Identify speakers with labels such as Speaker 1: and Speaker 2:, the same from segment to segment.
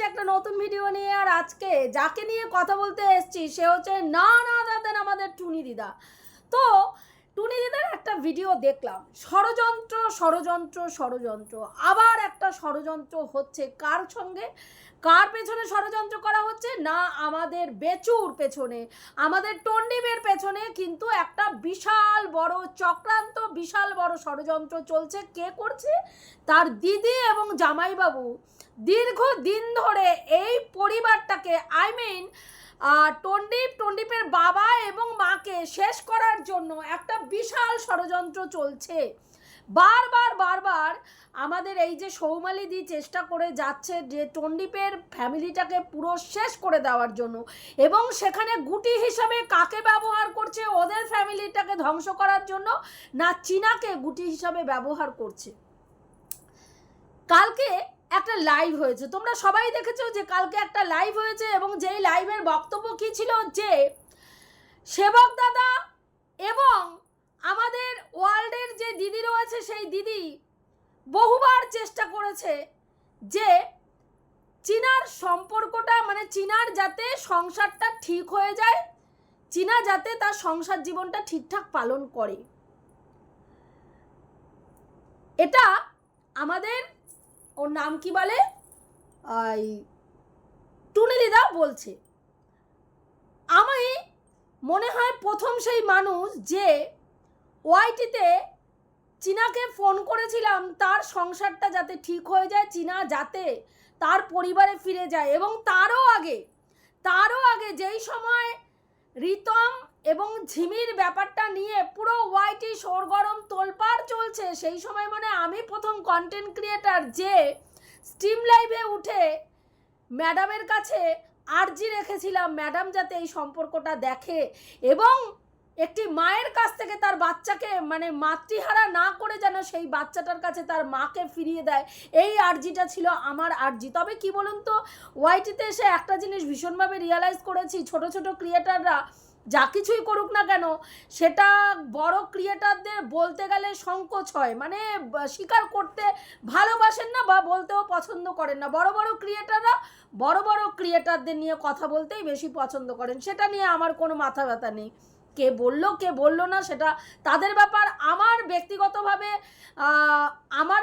Speaker 1: এসছি একটা নতুন ভিডিও নিয়ে, আর আজকে যাকে নিয়ে কথা বলতে এসছি, সে হচ্ছে না না দাদেন আমাদের টুনি দিদা। তো টুনি দিদার একটা ভিডিও দেখলাম। ষড়যন্ত্র ষড়যন্ত্র ষড়যন্ত্র। আবার একটা ষড়যন্ত্র হচ্ছে কার সঙ্গে? কার পেছনে ষড়যন্ত্র করা হচ্ছে? না, আমাদের বেচুর পেছনে। আমাদের টন্ডিমের পেছনে কিন্তু একটা বিশাল বড় চক্রান্ত, বিশাল বড় ষড়যন্ত্র চলছে। কে করছে? তার দিদি এবং জামাইবাবু। দীর্ঘ দিন ধরে এই পরিবারটাকে আই মিন টন্ডিপ টন্ডিপের বাবা এবং মাকে শেষ করার জন্য একটা বিশাল ষড়যন্ত্র চলছে। বারবার বারবার আমাদের এই যে সৌমালি সৌমালিদি চেষ্টা করে যাচ্ছে যে টন্ডিপের ফ্যামিলিটাকে পুরো শেষ করে দেওয়ার জন্য এবং সেখানে গুটি হিসাবে কাকে ব্যবহার করছে, ওদের ফ্যামিলিটাকে ধ্বংস করার জন্য না চীনাকে গুটি হিসাবে ব্যবহার করছে। কালকে একটা লাইভ হয়েছে। তোমরা সবাই দেখেছ যে কালকে একটা লাইভ হয়েছে এবং যেই লাইভের বক্তব্য কী ছিল যে, সেবক দাদা এবং আমাদের ওয়ার্ল্ডের যে দিদি রয়েছে, সেই দিদি বহুবার চেষ্টা করেছে যে চীনার সম্পর্কটা মানে চীনার যাতে সংসারটা ঠিক হয়ে যায়, চীনা যাতে তার সংসার জীবনটা ঠিকঠাক পালন করে। এটা আমাদের ওর নাম কি বলে? এই টুনি দিদা বলছে। আমি মনে হয় প্রথম সেই মানুষ যে ওয়াইটিতে চীনাকে ফোন করেছিলাম, তার সংসারটা যাতে ঠিক হয়ে যায়, চীনা যাতে তার পরিবারে ফিরে যায়। এবং তারও আগে তারও আগে যেই সময় রিতম এবং ঝিমির ব্যাপারটা নিয়ে পুরো ওয়াইটি সরগরম তোলপাড় চলছে। সেই সময় মানে আমি প্রথম কন্টেন্ট ক্রিয়েটার যে স্টিম লাইভে উঠে ম্যাডামের কাছে আর্জি রেখেছিলাম। ম্যাডাম যাতে এই সম্পর্কটা দেখে এবং একটি মায়ের কাছ থেকে তার বাচ্চাকে মানে মাতৃহারা না করে যেন সেই বাচ্চাটার কাছে তার মাকে ফিরিয়ে দেয়। এই আর্জিটা ছিল আমার আর্জি তবে কি বলুন তো ওয়াইটিতে এসে একটা জিনিস ভীষণভাবে রিয়ালাইজ করেছি। ছোট ছোট ক্রিয়েটাররা যা কিছুই করুক না কেন, সেটা বড় ক্রিয়েটারদের বলতে গেলে সংকোচ হয়। মানে স্বীকার করতে ভালোবাসেন না বা বলতেও পছন্দ করেন না। বড় বড় ক্রিয়েটাররা বড় বড় ক্রিয়েটারদের নিয়ে কথা বলতেই বেশি পছন্দ করেন। সেটা নিয়ে আমার কোনো মাথা ব্যথা নেই। কে বলল কে বলল না, সেটা তাদের ব্যাপার। আমার ব্যক্তিগতভাবে আমার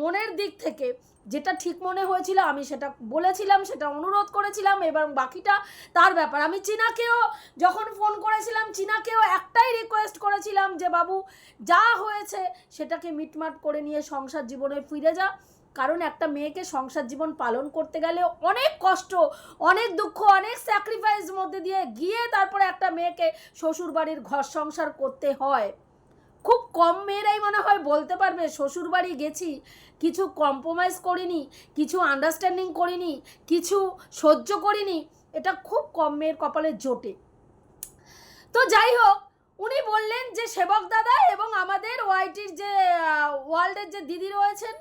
Speaker 1: মনের দিক থেকে যেটা ঠিক মনে হয়েছিল, আমি সেটা বলেছিলাম, সেটা অনুরোধ করেছিলাম, এবং বাকিটা তার ব্যাপার। আমি চীনাকেও যখন ফোন করেছিলাম, চীনাকেও একটাই রিকোয়েস্ট করেছিলাম যে, বাবু, যা হয়েছে, সেটাকে মিটমাট করে নিয়ে সংসার জীবনে ফিরে যা। কারণ একটা মেয়েকে সংসার জীবন পালন করতে গেলে অনেক কষ্ট, অনেক দুঃখ, অনেক স্যাক্রিফাইস মধ্যে দিয়ে গিয়ে তারপরে একটা মেয়েকে শ্বশুর বাড়ির ঘর সংসার করতে হয়। খুব কম মেয়েরাই মনে হয় বলতে পারবে শ্বশুর বাড়ি গেছি, কিছু কম্প্রোমাইজ করিনি, কিছু আন্ডারস্ট্যান্ডিং করিনি, কিছু সহ্য করিনি। এটা খুব কম মেয়ের কপালে জোটে। তো যাই হোক, উনি বললেন যে, সেবক দাদা এবং আমাদের ওয়াইটির যে ওয়ার্ল্ডের যে দিদি রয়েছেন,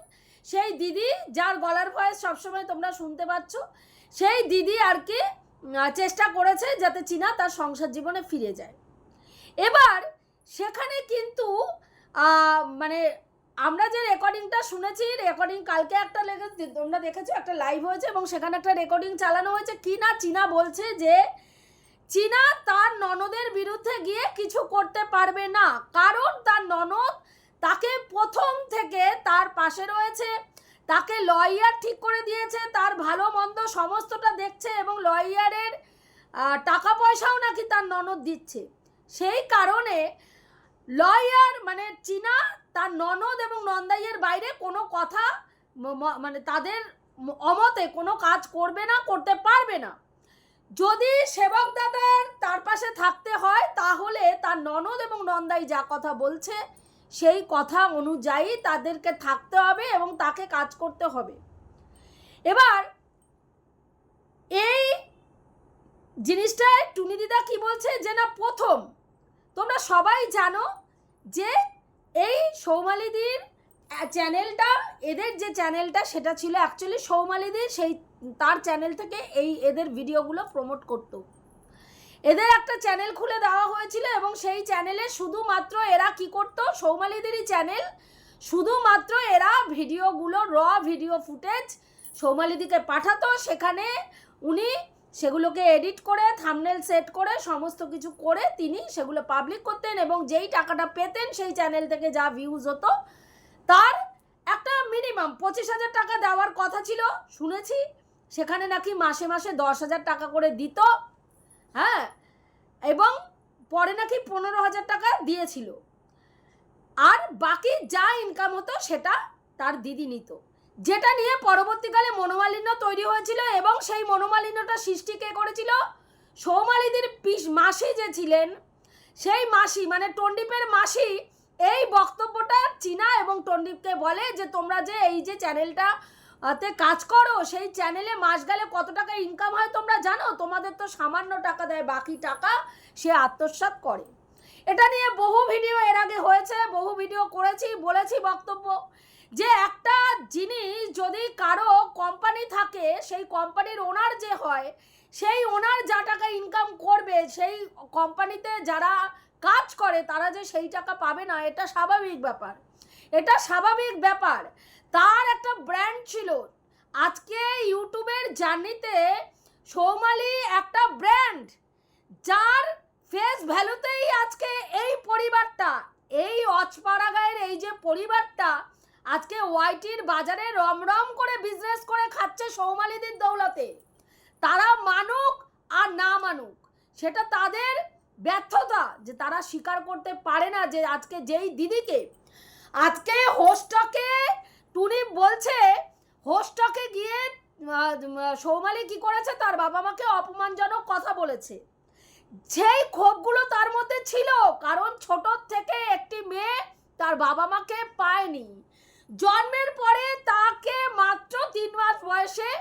Speaker 1: সেই দিদি যার গলার ভয়েস সবসময় তোমরা শুনতে পাচ্ছ, সেই দিদি আর কি চেষ্টা করেছে যাতে চীনা তার সংসার জীবনে ফিরে যায়। এবার সেখানে কিন্তু মানে আমরা যে রেকর্ডিংটা শুনেছি, রেকর্ডিং কালকে একটা লেগে তোমরা দেখেছ, একটা লাইভ হয়েছে এবং সেখানে একটা রেকর্ডিং চালানো হয়েছে। কি না চীনা বলছে যে, চীনা তার ননদের বিরুদ্ধে গিয়ে কিছু করতে পারবে না। কারণ তার ননদ তাকে প্রথম থেকে তার পাশে রয়েছে, তাকে লয়ার ঠিক করে দিয়েছে, তার ভালো মন্দ সমস্তটা দেখছে এবং লয়ারের টাকা পয়সাও নাকি তার ননদ দিচ্ছে। সেই কারণে লয়ার মানে চীনা, তার ননদ এবং নন্দাইয়ের বাইরে কোনো কথা মানে তাদের অমতে কোনো কাজ করবে না, করতে পারবে না। যদি সেবক দাদার তার পাশে থাকতে হয়, তাহলে তার ননদ এবং নন্দাই যা কথা বলছে, সেই কথা অনুযায়ী তাদেরকে থাকতে হবে এবং তাকে কাজ করতে হবে। এবার, এই জিনিসটায় টুনি দিদা কি বলছে যে না, প্রথম তোমরা সবাই জানো যে এই সৌমালিদির চ্যানেলটা, এদের যে চ্যানেলটা সেটা ছিল অ্যাকচুয়ালি সৌমালিদির সেই, তার চ্যানেল থেকে এই এদের ভিডিওগুলো প্রমোট করতো। এদের একটা চ্যানেল খুলে দেওয়া হয়েছিল এবং সেই চ্যানেলে শুধুমাত্র এরা কি করতো, সৌমালিদেরই চ্যানেল, শুধুমাত্র এরা ভিডিওগুলো র ভিডিও ফুটেজ সৌমালিদিকে পাঠাতো। সেখানে উনি সেগুলোকে এডিট করে থামনেল সেট করে, সমস্ত কিছু করে তিনি সেগুলো পাবলিক করতেন এবং যেই টাকাটা পেতেন সেই চ্যানেল থেকে যা ভিউজ হতো, তার একটা মিনিমাম পঁচিশ হাজার টাকা দেওয়ার কথা ছিল, শুনেছি। সেখানে নাকি মাসে মাসে দশ হাজার টাকা করে দিত হ্যাঁ? এবং পরে নাকি পনেরো হাজার টাকা দিয়েছিল। আর বাকি যা ইনকাম হতো সেটা তার দিদি নিত। যেটা নিয়ে পরবর্তীকালে মনোমালিন্য তৈরি হয়েছিল এবং সেই মনোমালিন্যটা সৃষ্টি কে করেছিল? সৌমালিদির পিস মাসি যে ছিলেন, সেই মাসি মানে টন্ডিপের মাসি, এই বক্তব্যটা চীনা এবং টন্ডিপকে বলে যে, তোমরা যে এই যে চ্যানেলটা তে কাজ করো, সেই চ্যানেলে মাস গেলে কত টাকা ইনকাম হয় তোমরা জানো? তোমাদের তো সামান্য টাকা দেয়, বাকি টাকা সে আত্মসাৎ করে। এটা নিয়ে বহু ভিডিও এর আগে হয়েছে, বহু ভিডিও করেছি, বলেছি বক্তব্য। যে একটা জিনিস যদি কারও কোম্পানি থাকে, সেই কোম্পানির ওনার যে হয়, সেই ওনার যা টাকা ইনকাম করবে, সেই কোম্পানিতে যারা কাজ করে, তারা যে সেই টাকা পাবে না, এটা স্বাভাবিক ব্যাপার। এটা স্বাভাবিক ব্যাপার। তার একটা ব্র্যান্ড ছিল। আজকে ইউটিউবের জার্নিতে সৌমালি একটা ব্র্যান্ড যার ফেস ভ্যালুতেই আজকে এই পরিবারটা, এই অচপাড়া গায়ের এই যে পরিবারটা আজকে ওয়াইটির বাজারে রমরম করে বিজনেস করে খাচ্ছে সৌমালিদির দৌলতে। তারা মানুক আর না মানুক, সেটা তাদের ব্যর্থতা যে তারা স্বীকার করতে পারে না যে আজকে যেই দিদিকে। আজকে হোস্টকে, টুনি বলছে, হোস্টকে গিয়ে সৌমালি কি করেছে? তার বাবা মাকে অপমানজনক কথা বলেছে। সেই ক্ষোভগুলো তার মধ্যে ছিল, কারণ ছোট থেকে একটি মেয়ে তার বাবা মাকে পায়নি। জন্মের পরে তাকে মাত্র তিন মাস বয়সে,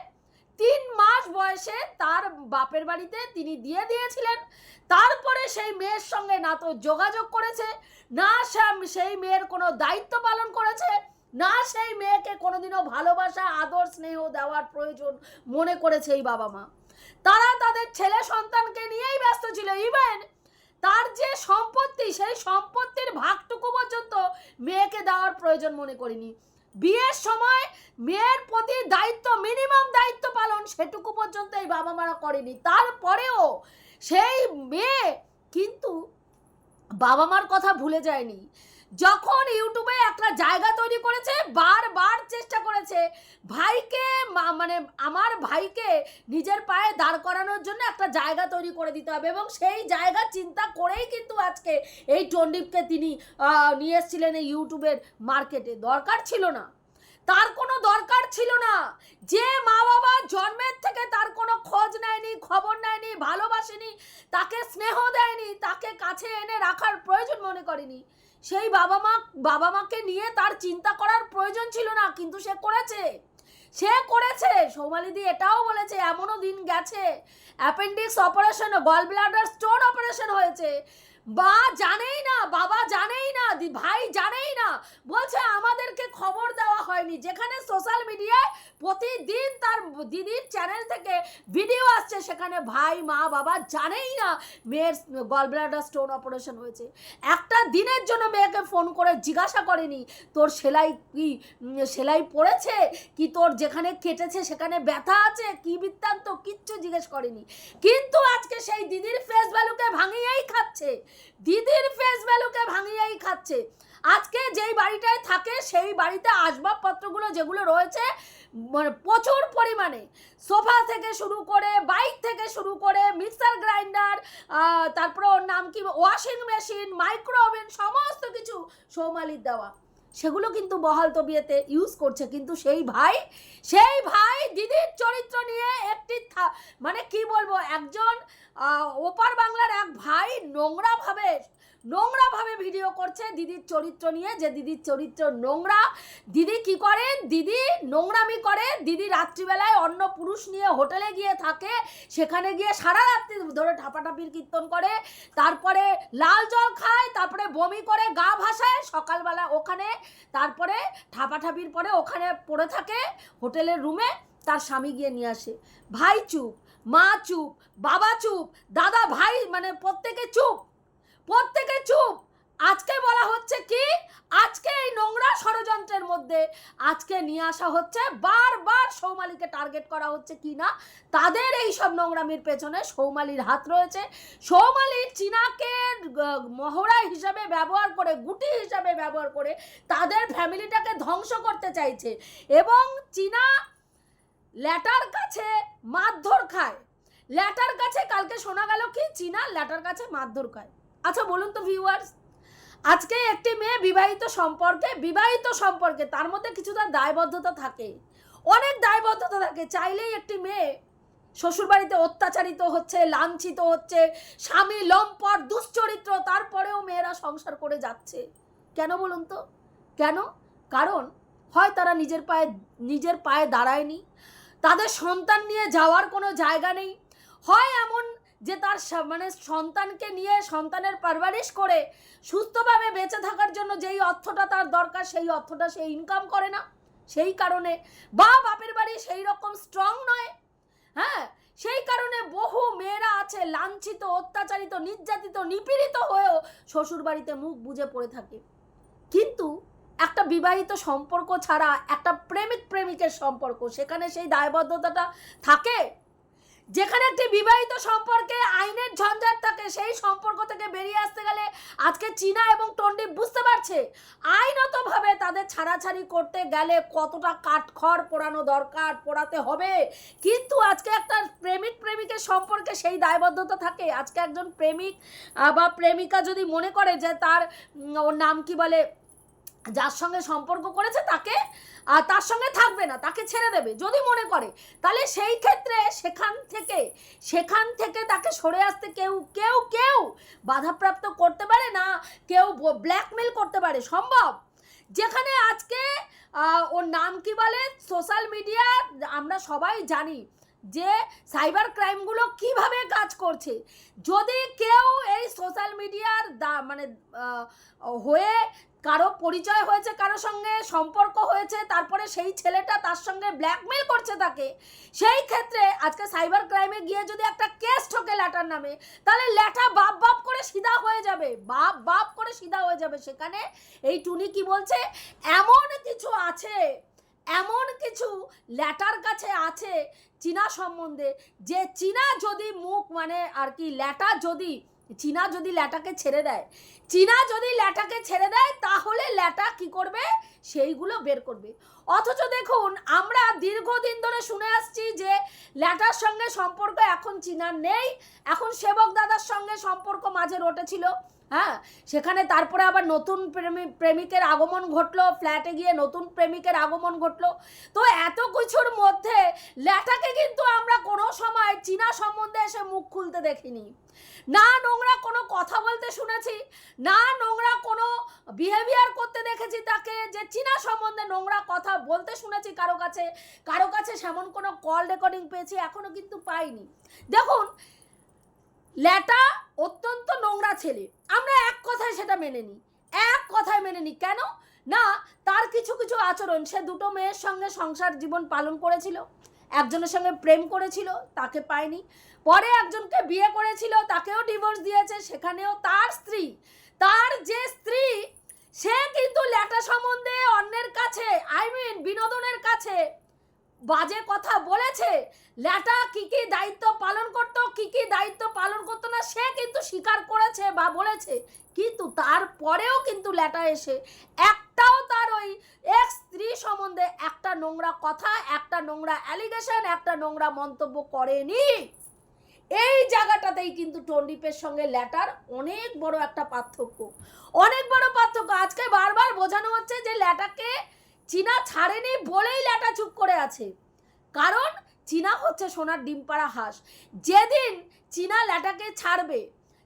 Speaker 1: তিন মাস বয়সে তার বাপের বাড়িতে তিনি দিয়ে দিয়েছিলেন। তারপরে সেই মেয়ের সঙ্গে না তো যোগাযোগ করেছে, না সেই মেয়ের কোনো দায়িত্ব পালন করেছে, না সেই মেয়েকে কোনোদিনও ভালোবাসা, আদর, স্নেহ দেওয়ার প্রয়োজন মনে করেছে এই বাবা মা। তারা তাদের ছেলে সন্তানকে নিয়েই ব্যস্ত ছিল। ইভেন তার যে সম্পত্তি, সেই সম্পত্তির ভাগটুকু পর্যন্ত মেয়েকে দেওয়ার প্রয়োজন মনে করিনি। বিয়ের সময় মেয়ের প্রতি দায়িত্ব মিনিমাম দায়িত্ব পালন সেটুকু পর্যন্ত এই বাবা মারা করেনি। তারপরেও সেই মেয়ে কিন্তু বাবা মার কথা ভুলে যায়নি। যখন ইউটিউবে একটা জায়গা তৈরি করেছে, বারবার চেষ্টা করেছে ভাইকে মানে আমার ভাইকে নিজের পায়ে দাঁড় করানোর জন্য একটা জায়গা তৈরি করে দিতে হবে এবং সেই জায়গা চিন্তা করেই কিন্তু আজকে এই টন্ডিপকে তিনি নিয়ে এসেছিলেন এই ইউটিউবের মার্কেটে। দরকার ছিল না। তার কোনো দরকার ছিল না। যে মা বাবা জন্মের থেকে তার কোনো খোঁজ নেয়নি, খবর নেয়নি, ভালোবাসেনি, তাকে স্নেহ দেয়নি, তাকে কাছে এনে রাখার প্রয়োজন মনে করেনি। সেই বাবা মা, বাবা মাকে নিয়ে তার চিন্তা করার প্রয়োজন ছিল না, কিন্তু সে করেছে। সে করেছে। সৌমালিদি এটাও বলেছে, এমনও দিন গেছে। Appendix operation gall bladder stone operation হয়েছে। বা জানেই না, বাবা জানেই না ভাই জানেই না। বলছে, আমাদেরকে খবর দেওয়া হয়নি। যেখানে সোশ্যাল মিডিয়ায় প্রতিদিন তার দিদির চ্যানেল থেকে ভিডিও আসছে, সেখানে ভাই, মা, বাবা জানেই না মেয়ের গল ব্লাডার স্টোন অপারেশন হয়েছে। একটা দিনের জন্য মেয়েকে ফোন করে জিজ্ঞাসা করেনি, তোর সেলাই কি সেলাই পড়েছে? কি তোর যেখানে কেটেছে সেখানে ব্যথা আছে? কি বৃত্তান্ত? কিচ্ছু জিজ্ঞেস করেনি। কিন্তু আজকে সেই দিদির ফেস ভ্যালুকে ভাঙিয়েই খাচ্ছে। দিদির ফেস ভ্যালুকে ভাঙিয়েই খাচ্ছে। আজকে যেই বাড়িটায় থাকে, সেই বাড়িতে আসবাবপত্রগুলো যেগুলো রয়েছে মানে প্রচুর পরিমাণে। সোফা থেকে শুরু করে, বাইক থেকে শুরু করে মিক্সার গ্রাইন্ডার তারপরে ওর নাম কি? ওয়াশিং মেশিন মাইক্রো ওভেন সমস্ত কিছু সৌমালির দেওয়া। সেগুলো কিন্তু বহাল তবিয়েতে ইউজ করছে। কিন্তু সেই ভাই সেই ভাই দিদির চরিত্র নিয়ে একটি মানে কি বলব? একজন ওপার বাংলার এক ভাই নোংরাভাবে নোংরাভাবে ভিডিও করছে দিদির চরিত্র নিয়ে, যে দিদির চরিত্র নোংরা। দিদি কি করে দিদি নোংরামি করে। দিদি রাত্রিবেলায় অন্য পুরুষ নিয়ে হোটেলে গিয়ে থাকে। সেখানে গিয়ে সারা রাত্রি ধরে ঠাপাঠাপির কীর্তন করে। তারপরে লাল জল খায়, তারপরে বমি করে, গা ভাসায় সকালবেলা ওখানে। তারপরে ঠাপাঠাপির পরে ওখানে পড়ে থাকে হোটেলের রুমে, তার স্বামী গিয়ে নিয়ে আসে। ভাই চুপ, মা চুপ, বাবা চুপ, দাদা ভাই মানে প্রত্যেকে চুপ। প্রত্যেকে চুপ। আজকে বলা হচ্ছে কি? আজকে এই নোংরা ষড়যন্ত্রের মধ্যে আজকে নিয়ে আসা হচ্ছে, বারবার সৌমালি সৌমালিকে টার্গেট করা হচ্ছে কি না? তাদের এই সব নোংরামির পেছনে সৌমালির হাত রয়েছে। সৌমালি চীনাকে মহড়া হিসাবে ব্যবহার করে, গুটি হিসাবে ব্যবহার করে তাদের ফ্যামিলিটাকে ধ্বংস করতে চাইছে এবং চীনা ল্যাটার কাছে মারধর খায়। ল্যাটার কাছে কালকে শোনা গেল কি? চীনা ল্যাটার কাছে মারধর খায়। আচ্ছা বলুন তো ভিউয়ার্স আজকে একটি মেয়ে বিবাহিত সম্পর্কে বিবাহিত সম্পর্কে, তার মধ্যে কিছুটা দায়বদ্ধতা থাকে। অনেক দায়বদ্ধতা থাকে। চাইলেই একটি মেয়ে শ্বশুরবাড়িতে অত্যাচারিত হচ্ছে, লাঞ্ছিত হচ্ছে, স্বামী লম্পট, দুশ্চরিত্র, তারপরেও মেয়েরা সংসার করে যাচ্ছে। কেন বলুন তো? কেন? কারণ হয় তারা নিজের পায়ে নিজের পায়ে দাঁড়ায়নি, তাদের সন্তান নিয়ে যাওয়ার কোনো জায়গা নেই। হয় এমন যে তার মানে সন্তানকে নিয়ে সন্তানের পারভারিশ করে সুস্থভাবে বেঁচে থাকার জন্য যেই অর্থটা তার দরকার, সেই অর্থটা সে ইনকাম করে না। সেই কারণে বা বাপের বাড়ি সেই রকম স্ট্রং নয়। হ্যাঁ সেই কারণে বহু মেয়েরা আছে লাঞ্ছিত, অত্যাচারিত, নির্যাতিত, নিপীড়িত হয়েও শ্বশুর বাড়িতে মুখ বুজে পড়ে থাকে। কিন্তু একটা বিবাহিত সম্পর্ক ছাড়া একটা প্রেমিক প্রেমিকের সম্পর্ক, সেখানে সেই দায়বদ্ধতাটা থাকে? যেখানে একটি বিবাহিত সম্পর্কে আইনের ঝঞ্ঝাট থাকে, সেই সম্পর্ক থেকে বেরিয়ে আসতে গেলে আজকে চীনা এবং টন্ডি বুঝতে পারছে, আইনতভাবে তাদের ছাড়াছাড়ি করতে গেলে কতটা কাঠখড় পোড়ানো দরকার, পোড়াতে হবে। কিন্তু আজকে একটা প্রেমিক প্রেমিকের সম্পর্কে সেই দায়বদ্ধতা থাকে। আজকে একজন প্রেমিক বা প্রেমিকা যদি মনে করে যে তার ওর নাম কি বলে যার সঙ্গে সম্পর্ক করেছে তাকে তার সঙ্গে থাকবে না, তাকে ছেড়ে দেবে, যদি মনে করে। তাহলে সেই ক্ষেত্রে সেখান থেকে সেখান থেকে তাকে সরে আসতে কেউ কেউ কেউ বাধাপ্রাপ্ত করতে পারে না, কেউ ব্ল্যাকমেল করতে পারে, সম্ভব? যেখানে আজকে ওর নাম কি বলে? সোশ্যাল মিডিয়া আমরা সবাই জানি। যে সাইবার ক্রাইমগুলো কীভাবে কাজ করছে। যদি কেউ এই সোশ্যাল মিডিয়ার দা মানে হয়ে কারও পরিচয় হয়েছে, কারও সঙ্গে সম্পর্ক হয়েছে, তারপরে সেই ছেলেটা তার সঙ্গে ব্ল্যাকমেল করছে তাকে, সেই ক্ষেত্রে আজকে সাইবার ক্রাইমে গিয়ে যদি একটা কেস ঠকে ল্যাটার নামে, তাহলে ল্যাটা বাপ বাপ করে সিধা হয়ে যাবে, বাপ বাপ করে সিধা হয়ে যাবে। সেখানে এই টুনি কি বলছে? এমন কিছু আছে এমন কিছু ল্যাটার কাছে আছে চীনা সম্বন্ধে, যে চীনা যদি মুখ মানে আর কি ল্যাটা যদি, চীনা যদি ল্যাটাকে ছেড়ে দেয়, চীনা যদি ল্যাটাকে ছেড়ে দেয়, তাহলে ল্যাটা কি করবে? সেইগুলো বের করবে। অথচ দেখুন, আমরা দীর্ঘদিন ধরে শুনে আসছি যে ল্যাটার সঙ্গে সম্পর্ক এখন চীনার নেই, এখন সেবক দাদার সঙ্গে সম্পর্ক মাঝে রটেছিল। হ্যাঁ? সেখানে তারপরে আবার নতুন প্রেমী, প্রেমিকের আগমন ঘটলো ফ্ল্যাটে গিয়ে নতুন প্রেমিকের আগমন ঘটলো। তো এত কিছুর মধ্যে ল্যাটাকে কিন্তু আমরা কোনো সময় চীনা সম্বন্ধে এসে মুখ খুলতে দেখিনি। না নোংরা কোনো কথা বলতে শুনেছি, না নোংরা কোনো বিহেভিয়ার করতে দেখেছি তাকে যে চীনা সম্বন্ধে নোংরা কথা বলতে শুনেছি কারও কাছে। কারও কাছে সেমন কোনো কল রেকর্ডিং পেয়েছি, এখনও কিন্তু পাইনি। দেখুন, ল্যাটা অত্যন্ত নোংরা ছেলে। আমরা এক কথায় সেটা মেনে নিই। এক কথায় মেনে নিই। কেন? না, তার কিছু কিছু আচরণ। সে দুটো মেয়ের সঙ্গে সংসার জীবন পালন করেছিল। একজনের সঙ্গে প্রেম করেছিল, তাকে পায়নি। পরে একজনকে বিয়ে করেছিল, তাকেও ডিভোর্স দিয়েছে। সেখানেও তার স্ত্রী। তার যে স্ত্রী, সে কিন্তু ল্যাটা সম্বন্ধে অন্যের কাছে আই মিন বিনোদনের কাছে বাজে কথা বলেছে। ল্যাটা কি কি দায়িত্ব পালন করতো, কি কি দায়িত্ব পালন করতো না, সে কিন্তু স্বীকার করেছে বা বলেছে। কিন্তু তারপরেও কিন্তু ল্যাটা এসে একটাও তার ওই এক্স স্ত্রী সম্বন্ধে একটা নোংরা কথা, একটা নোংরা অ্যালিগেশন একটা নোংরা মন্তব্য করেনি। এই জায়গাটাতেই কিন্তু টন্ডিপের সঙ্গে ল্যাটার অনেক বড় একটা পার্থক্য। অনেক বড় পার্থক্য। আজকে বারবার বোঝানো হচ্ছে যে ল্যাটাকে চীনা ছাড়েনি বলেই ল্যাটা চুপ করে আছে। কারণ চীনা হচ্ছে সোনার ডিম পাড়া হাঁস। যেদিন চীনা ল্যাটাকে ছাড়বে,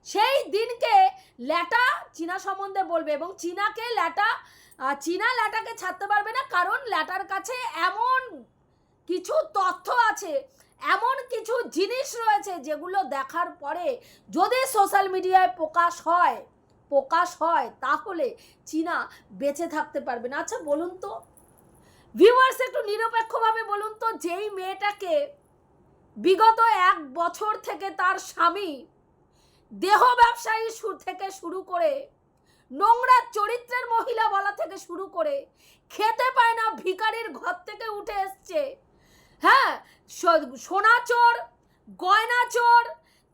Speaker 1: সেই দিনকে ল্যাটা চীনা সম্বন্ধে বলবে এবং চীনাকে ল্যাটা চীনা ল্যাটাকে ছাড়তে পারবে না কারণ ল্যাটার কাছে এমন কিছু তথ্য আছে, এমন কিছু জিনিস রয়েছে যেগুলো দেখার পরে যদি সোশ্যাল মিডিয়ায় প্রকাশ হয় প্রকাশ হয়, তাহলে চীনা বেঁচে থাকতে পারবে না। আচ্ছা বলুন তো। ভিউয়ার্স একটু নিরপেক্ষভাবে বলুন তো, যেই মেয়েটাকে বিগত এক বছর থেকে তার স্বামী দেহ ব্যবসায়ী থেকে শুরু করে, নোংরা চরিত্রের মহিলা বলা থেকে শুরু করে, খেতে পায় না, ভিখারির ঘর থেকে উঠে এসছে। হ্যাঁ সোনা চোর গয়না চোর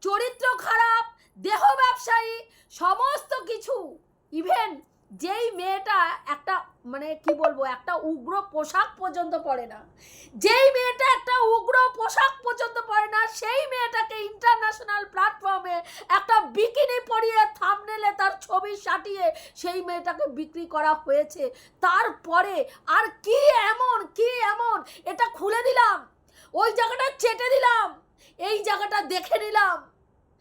Speaker 1: চরিত্র খারাপ দেহ ব্যবসায়ী, সমস্ত কিছু। ইভেন যেই মেয়েটা একটা মানে কি বলব, একটা উগ্র পোশাক পর্যন্ত পরে না। যেই মেয়েটা একটা উগ্র পোশাক পর্যন্ত পরে না, সেই মেয়েটাকে ইন্টারন্যাশনাল প্ল্যাটফর্মে একটা বিকিনি পরিয়ে থামনেলে তার ছবি সাটিয়ে সেই মেয়েটাকে বিক্রি করা হয়েছে। তারপরে আর কি এমন কি এমন, এটা খুলে দিলাম। ওই জায়গাটা চেটে দিলাম। এই জায়গাটা দেখে নিলাম।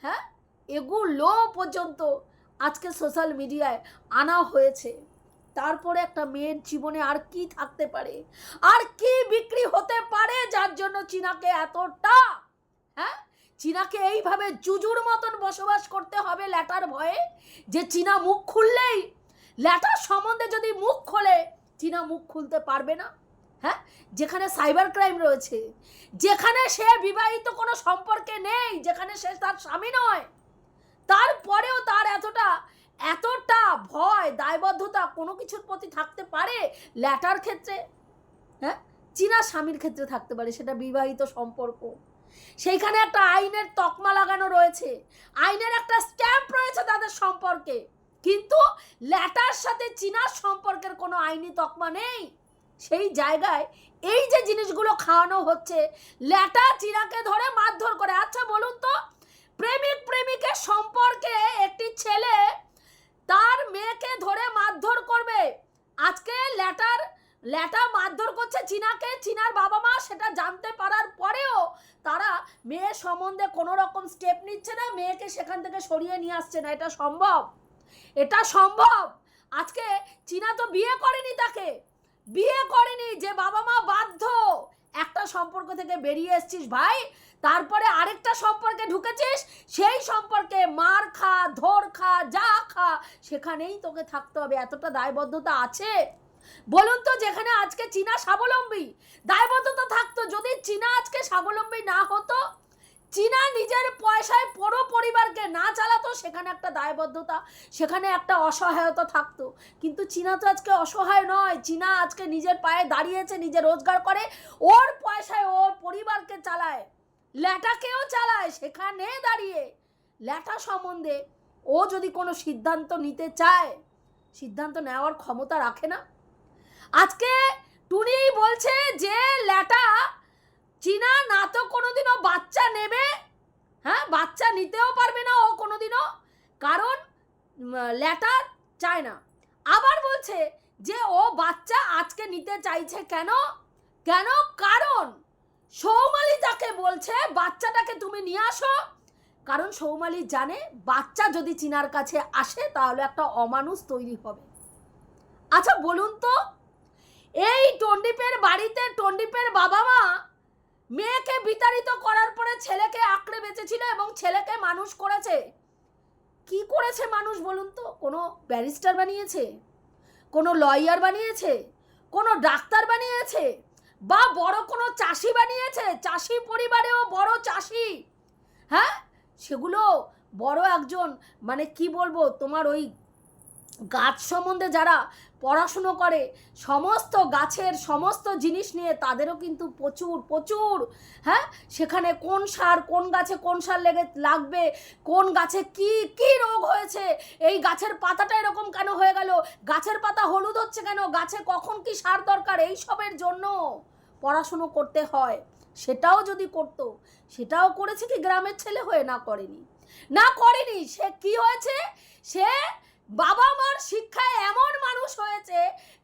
Speaker 1: হ্যাঁ? এগুলো পর্যন্ত আজকে সোশ্যাল মিডিয়ায় আনা হয়েছে। তারপরে একটা মেয়ের জীবনে আর কি থাকতে পারে? আর কি বিক্রি হতে পারে? যার জন্য চীনাকে এতটা হ্যাঁ? চীনাকে এইভাবে জুজুর মতন বসবাস করতে হবে ল্যাটার ভয়ে যে চীনা মুখ খুললেই, ল্যাটার সম্বন্ধে যদি মুখ খোলে, চীনা মুখ খুলতে পারবে না হ্যাঁ? যেখানে সাইবার ক্রাইম রয়েছে, যেখানে সে বিবাহিত কোনো সম্পর্কে নেই, যেখানে সে তার স্বামী নয় তারপরেও তার এতটা এতটা ভয়, দায়বদ্ধতা কোনো কিছুর প্রতি থাকতে পারে ল্যাটার ক্ষেত্রে? হ্যাঁ? চীনা স্বামীর ক্ষেত্রে থাকতে পারে সেটা বিবাহিত সম্পর্ক। সেইখানে একটা আইনের তকমা লাগানো রয়েছে। আইনের একটা স্ট্যাম্প রয়েছে তাদের সম্পর্কে। কিন্তু ল্যাটার সাথে চীনার সম্পর্কের কোনো আইনি তকমা নেই। সেই জায়গায় এই যে জিনিসগুলো খাওয়ানো হচ্ছে ল্যাটা চীনাকে ধরে মারধর করে। আচ্ছা বলুন তো প্রেমিক প্রেমিকের সম্পর্কে একটি ছেলে তার মেয়েকে ধরে মারধর করবে। আজকে ল্যাটার, ল্যাটা মারধর করছে চীনাকে, চীনার বাবা মা সেটা জানতে পারার পরেও তারা মেয়ের সম্বন্ধে কোনো রকম স্টেপ নিচ্ছে না, মেয়েকে সেখান থেকে সরিয়ে নিয়ে আসছে না। এটা সম্ভব? এটা সম্ভব? আজকে চীনা তো বিয়ে করেনি তাকে। বিয়ে করেনি, যে বাবা মা বাধ্য। একটা সম্পর্ক থেকে বেরিয়ে এসছিস ভাই। তারপরে আরেকটা সম্পর্কে ঢুকেছিস, সেই সম্পর্কে মার খা, ধর খা, যা খা, সেখানেই তোকে থাকতে হবে। এতটা দায়বদ্ধতা আছে? বলুন তো যেখানে আজকে চীনা স্বাবলম্বী। দায়বদ্ধতা থাকতো, যদি চীনা আজকে স্বাবলম্বী না হতো, চীনা নিজের পয়সায় পুরো পরিবারকে না চালাতো, সেখানে একটা দায়বদ্ধতা, সেখানে একটা অসহায়তা থাকতো। কিন্তু চীনা তো আজকে অসহায় নয়। চীনা আজকে নিজের পায়ে দাঁড়িয়েছে, নিজে রোজগার করে, ওর পয়সায় ওর পরিবারকে চালায়। ল্যাটাকেও চালায় সেখানে দাঁড়িয়ে। ল্যাটা সম্বন্ধে ও যদি কোনো সিদ্ধান্ত নিতে চায়, সিদ্ধান্ত নেওয়ার ক্ষমতা রাখে না। আজকে টুনি বলছে যে, ল্যাটা চীনা না তো কোনোদিনও বাচ্চা নেবে। হ্যাঁ বাচ্চা নিতেও পারবে না ও কোনোদিনও। কারণ ল্যাটা চায় না। আবার বলছে যে, ও বাচ্চা আজকে নিতে চাইছে কেন? কেন? কারণ সৌমালি তাকে বলছে, বাচ্চাটাকে তুমি নিয়ে আসো। কারণ সৌমালি জানে বাচ্চা যদি চিনার কাছে আসে, তাহলে একটা অমানুষ তৈরি হবে। আচ্ছা বলুন তো, এই টন্ডিপের বাড়িতে টন্ডিপের বাবা মা মেয়েকে বিতাড়িত করার পরে ছেলেকে আঁকড়ে বেঁচেছিল এবং ছেলেকে মানুষ করেছে। কি করেছে মানুষ বলুন তো? কোনো ব্যারিস্টার বানিয়েছে? কোনো লয়ার বানিয়েছে? কোনো ডাক্তার বানিয়েছে? বা বড় কোনো চাষি বানিয়েছে? চাষি পরিবারেও বড় চাষি। হ্যাঁ? সেগুলো বড় একজন মানে কি বলব, তোমার ওই গাছ সম্বন্ধে যারা পড়াশুনো করে, সমস্ত গাছের সমস্ত জিনিস নিয়ে তাদেরও কিন্তু প্রচুর প্রচুর হ্যাঁ? সেখানে কোন সার, কোন গাছে কোন সার লেগে, লাগবে, কোন গাছে কি কি রোগ হয়েছে, এই গাছের পাতাটা এরকম কেন হয়ে গেল, গাছের পাতা হলুদ হচ্ছে কেন, গাছে কখন কি সার দরকার এই সবের জন্য। পড়াশুনো করতে হয়, সেটাও যদি করতো, সেটাও করেছে কি গ্রামের ছেলে হয়ে? না করেনি। না করেনি, সে কি হয়েছে? সে বাবা মার শিক্ষায় এমন মানুষ হয়েছে,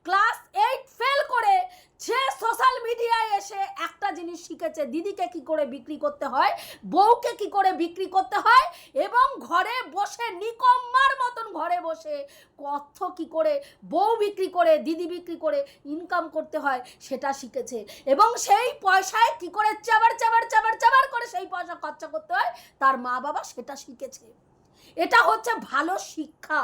Speaker 1: ক্লাস এইট ফেল করে সে সোশ্যাল মিডিয়ায় এসে একটা জিনিস শিখেছে, দিদিকে কি করে বিক্রি করতে হয়, বউকে কি করে বিক্রি করতে হয় এবং ঘরে বসে নিকম্মার মতন ঘরে বসে অর্থ কি করে, বউ বিক্রি করে, দিদি বিক্রি করে ইনকাম করতে হয়, সেটা শিখেছে এবং সেই পয়সায় কি করে চাবার চাবার চাবার চাবার করে সেই পয়সা খরচা করতে হয়, তার মা বাবা সেটা শিখেছে। এটা হচ্ছে ভালো শিক্ষা।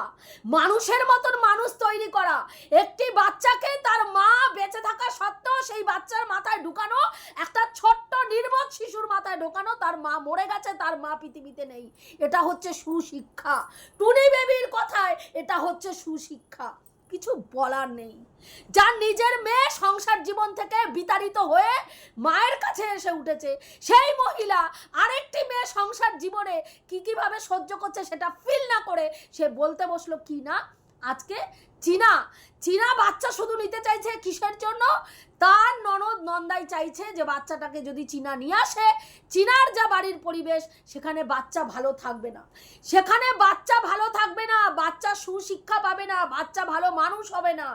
Speaker 1: মানুষের মতন মানুষ তৈরি করা। একটি বাচ্চাকে তার মা বেঁচে থাকা সত্ত্বেও সেই বাচ্চার মাথায় ঢুকানো, একটা ছোট্ট নির্বোধ শিশুর মাথায় ঢুকানো তার মা মরে গেছে, তার মা পৃথিবীতে নেই। এটা হচ্ছে সুশিক্ষা। টুনি বেবির কথায় এটা হচ্ছে সুশিক্ষা। কিছু বলার নেই। যার নিজের মেয়ে সংসার জীবন থেকে বিতাড়িত হয়ে মায়ের কাছে এসে উঠেছে। সেই মহিলা আরেকটি মেয়ে সংসার জীবনে কী কীভাবে সহ্য করছে সেটা ফিল না করে সে বলতে বসল, কি না? আজকে চীনা চীনা বাচ্চা শুধু নিতে চাইছে কিসের জন্য? তার ননদ নন্দাই চাইছে যে বাচ্চাটাকে যদি চীনা নিয়ে আসে চীনার যা বাড়ির পরিবেশ, সেখানে বাচ্চা ভালো থাকবে না। সেখানে বাচ্চা ভালো থাকবে না, বাচ্চা সুশিক্ষা পাবে না, বাচ্চা ভালো মানুষ হবে না।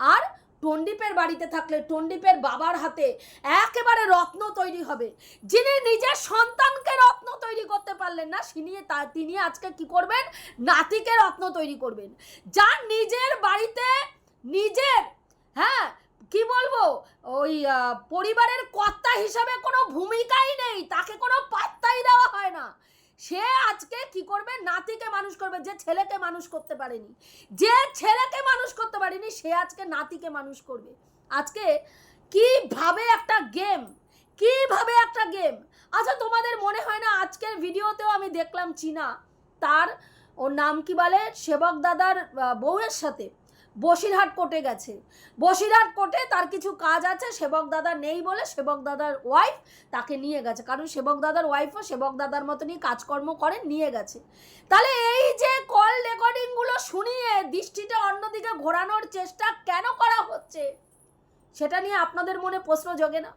Speaker 1: আর টন্ডিপের বাড়িতে থাকলে টন্ডিপের বাবার হাতে একেবারে রত্ন তৈরি হবে। যিনি নিজের সন্তানকে রত্ন তৈরি করতে পারলেন না তিনি তা, তিনি আজকে কি করবেন? নাতিকে রত্ন তৈরি করবেন। যার নিজের বাড়িতে নিজের হ্যাঁ কি বলব, ওই পরিবারের কর্তা হিসাবে কোনো ভূমিকাই নেই, তাকে কোনো পাত্তাই দেওয়া হয় না। সে আজকে কি করবে? নাতিকে মানুষ করবে, যে ছেলেকে মানুষ করতে পারেনি। যে ছেলেকে মানুষ করতে পারেনি, সে আজকে নাতিকে মানুষ করবে। আজকে কীভাবে একটা গেম কীভাবে একটা গেম আচ্ছা তোমাদের মনে হয় না আজকের ভিডিওতেও আমি দেখলাম চীনা? তার, ওর নাম কি বলে? সেবক দাদার বউয়ের সাথে। বসিরহাট কোর্টে গেছে। বসিরহাট কোর্টে তার কিছু কাজ আছে, সেবক দাদা নেই বলে সেবক দাদার ওয়াইফ তাকে নিয়ে গেছে। কারণ সেবক দাদার ওয়াইফও সেবক দাদার মতনই কাজকর্ম করে, নিয়ে গেছে। তাহলে এই যে কল রেকর্ডিংগুলো শুনিয়ে দৃষ্টিটা অন্যদিকে ঘোরানোর চেষ্টা কেন করা হচ্ছে, সেটা নিয়ে আপনাদের মনে প্রশ্ন জোগে না?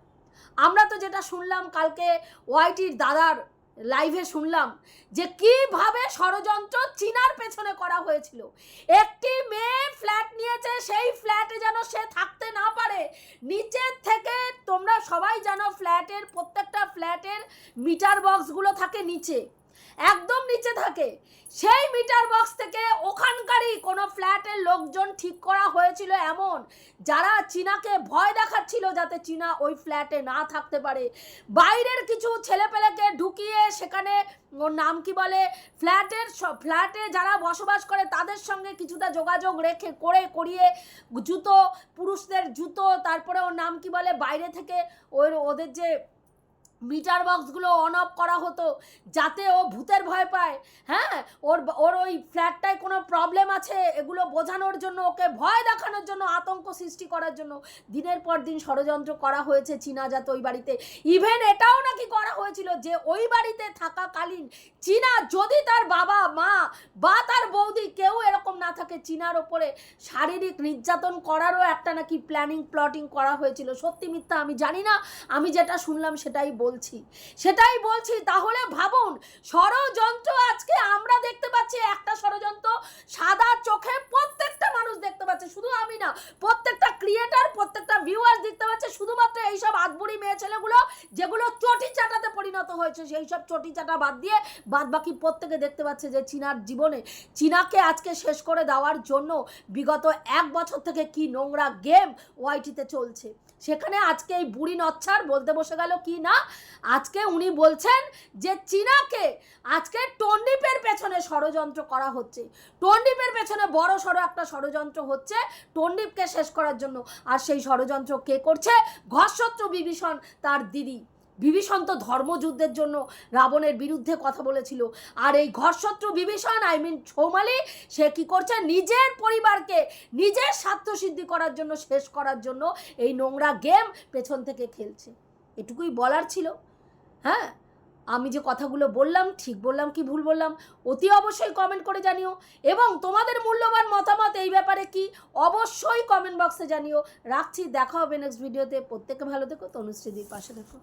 Speaker 1: আমরা তো যেটা শুনলাম, কালকে ওয়াইটির দাদার লাইভে শুনলাম যে কীভাবে ষড়যন্ত্র চীনার পেছনে করা হয়েছিল। একটি মেয়ে ফ্ল্যাট নিয়েছে, সেই ফ্ল্যাটে যেন সে থাকতে না পারে। নিচের থেকে তোমরা সবাই জানো ফ্ল্যাটের প্রত্যেকটা ফ্ল্যাটের মিটার বক্সগুলো থাকে নিচে। একদম নিচে থাকে। সেই মিটার বক্স থেকে ওখানকারই কোনো ফ্ল্যাটের লোকজন ঠিক করা হয়েছিল এমন, যারা চীনাকে ভয় দেখাচ্ছিল যাতে চীনা ওই ফ্ল্যাটে না থাকতে পারে। বাইরের কিছু ছেলেপেলেকে ঢুকিয়ে সেখানে ওর নাম কি বলে ফ্ল্যাটের ফ্ল্যাটে যারা বসবাস করে তাদের সঙ্গে কিছুটা যোগাযোগ রেখে করে করিয়ে জুতো, পুরুষদের জুতো, তারপরে ওর নাম কি বলে, বাইরে থেকে ওর, ওদের যে মিটার বক্সগুলো অন অফ করা হতো, যাতে ও ভূতের ভয় পায়। হ্যাঁ ওর ওর ওই ফ্ল্যাটটায় কোনো প্রবলেম আছে, এগুলো বোঝানোর জন্য, ওকে ভয় দেখানোর জন্য, আতঙ্ক সৃষ্টি করার জন্য দিনের পর দিন ষড়যন্ত্র করা হয়েছে চীনা যাতে ওই বাড়িতে। ইভেন এটাও নাকি করা হয়েছিল যে ওই বাড়িতে থাকাকালীন চীনা যদি তার বাবা, মা বা তার বৌদি কেউ এরকম না থাকে, চীনার ওপরে শারীরিক নির্যাতন করারও একটা নাকি প্ল্যানিং প্লটিং করা হয়েছিল। সত্যি মিথ্যা আমি জানি না। আমি যেটা শুনলাম সেটাই বলছি। সেটাই বলছি, তাহলে ভাবুন, ষড়যন্ত্র আজকে আমরা দেখতে পাচ্ছি, একটা ষড়যন্ত্র সাদা চোখে প্রত্যেকটা মানুষ দেখতে পাচ্ছে, শুধু আমি না, প্রত্যেকটা ক্রিয়েটার প্রত্যেকটা ভিউয়ার্স দেখতে পাচ্ছে, শুধুমাত্র এইসব আদবুড়ি মেয়ে ছেলেগুলো, যেগুলো চটি চাটাতে পরিণত হয়েছে সেই সব চটি চাটা বাদ দিয়ে বাদ বাকি প্রত্যেকে দেখতে পাচ্ছে যে চীনার জীবনে, চীনাকে আজকে শেষ করে দেওয়ার জন্য বিগত এক বছর থেকে কি নোংরা গেম ওয়াইটিতে চলছে। সেখানে আজকে এই বুড়ি নচ্ছার বলতে বসে গেল কি না? আজকে উনি বলছেন যে চীনাকে আজকে টন্ডিপের পেছনে ষড়যন্ত্র করা হচ্ছে। টন্ডিপের পেছনে বড় সড়ো একটা ষড়যন্ত্র হচ্ছে টন্ডিপকে শেষ করার জন্য। আর সেই ষড়যন্ত্র কে করছে? ঘরশত্রু বিভীষণ তার দিদি। বিভীষণ তো ধর্মযুদ্ধের জন্য রাবণের বিরুদ্ধে কথা বলেছিল। আর এই ঘরশত্রু বিভীষণ আই মিন ছৌমালি, সে কি করছে? নিজের পরিবারকে নিজের স্বার্থ সিদ্ধি করার জন্য, শেষ করার জন্য এই নোংরা গেম পেছন থেকে খেলছে। এটুকুই বলার ছিল। হ্যাঁ আমি যে কথাগুলো বললাম, ঠিক বললাম কি ভুল বললাম, অতি অবশ্যই কমেন্ট করে জানিও। এবং তোমাদের মূল্যবান মতামত এই ব্যাপারে কি, অবশ্যই কমেন্ট বক্সে জানিও। রাখছি, দেখা হবে নেক্সট ভিডিওতে প্রত্যেকে ভালো থেকো, তনুশ্রীদির পাশে দেখো